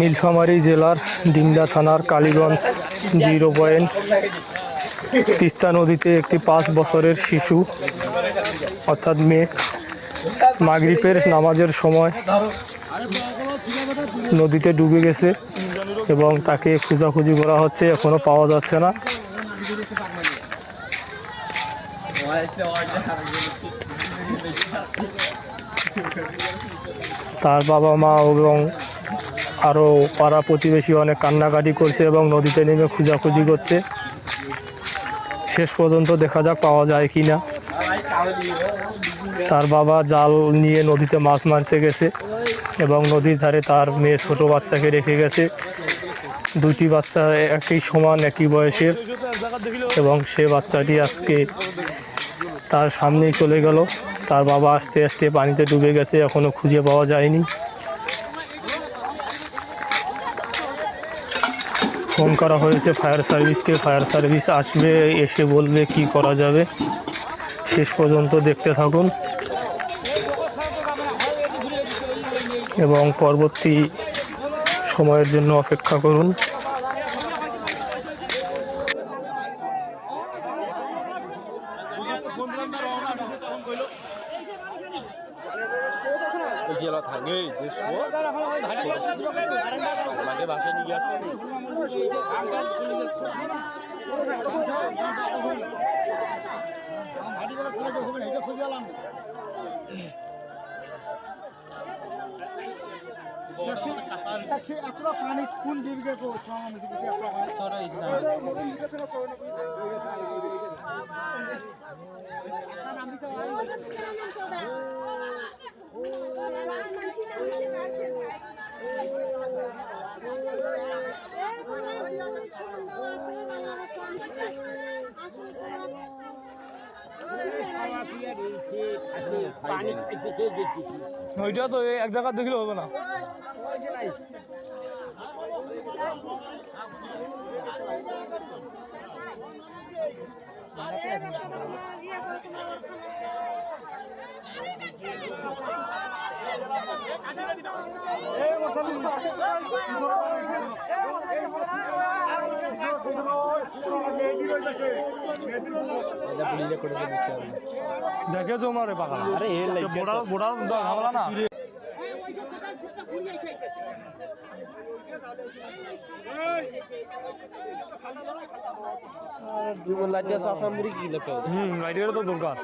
নীলফামারী জেলার ডিমলা থানার Kaliganj zero point Teesta নদীতে একটি পাঁচ বছরের শিশু, অর্থাৎ মেয়ে, মাগরিবের নামাজের সময় নদীতে ডুবে গেছে এবং তাকে খোঁজাখুঁজি করা হচ্ছে, এখনও পাওয়া যাচ্ছে না। তার বাবা মা এবং আরও পাড়া প্রতিবেশী অনেক কান্নাকাটি করছে এবং নদীতে নেমে খোঁজাখুঁজি করছে। শেষ পর্যন্ত দেখা যাক পাওয়া যায় কি না তার বাবা জাল নিয়ে নদীতে মাছ মারতে গেছে এবং নদীর ধারে তার মেয়ে ছোট বাচ্চাকে রেখে গেছে। দুটি বাচ্চা একই সমান, একই বয়সের এবং সে বাচ্চাটি আজকে তার সামনেই চলে গেল। তার বাবা আস্তে আস্তে পানিতে ডুবে গেছে এখনও খুঁজে পাওয়া যায়নি। ফোন করা হয়েছে, ফায়ার সার্ভিসকে, ফায়ার সার্ভিস আসবে, এসে বলবে কি করা যাবে। শেষ পর্যন্ত দেখতে থাকুন। এবং পরবর্তী সময়ের জন্য অপেক্ষা করুন। জেলা থাকে দেড়শো লাগে বাসা নিয়ে গেছে। পানি কোন দিকে ওইটা তো এক জায়গা দেখলে হবে না। এটা পুলিলে করে দিতে হবে দেখে তো মারে পাগলা আরে এ লাইক বড় না তো দরকার।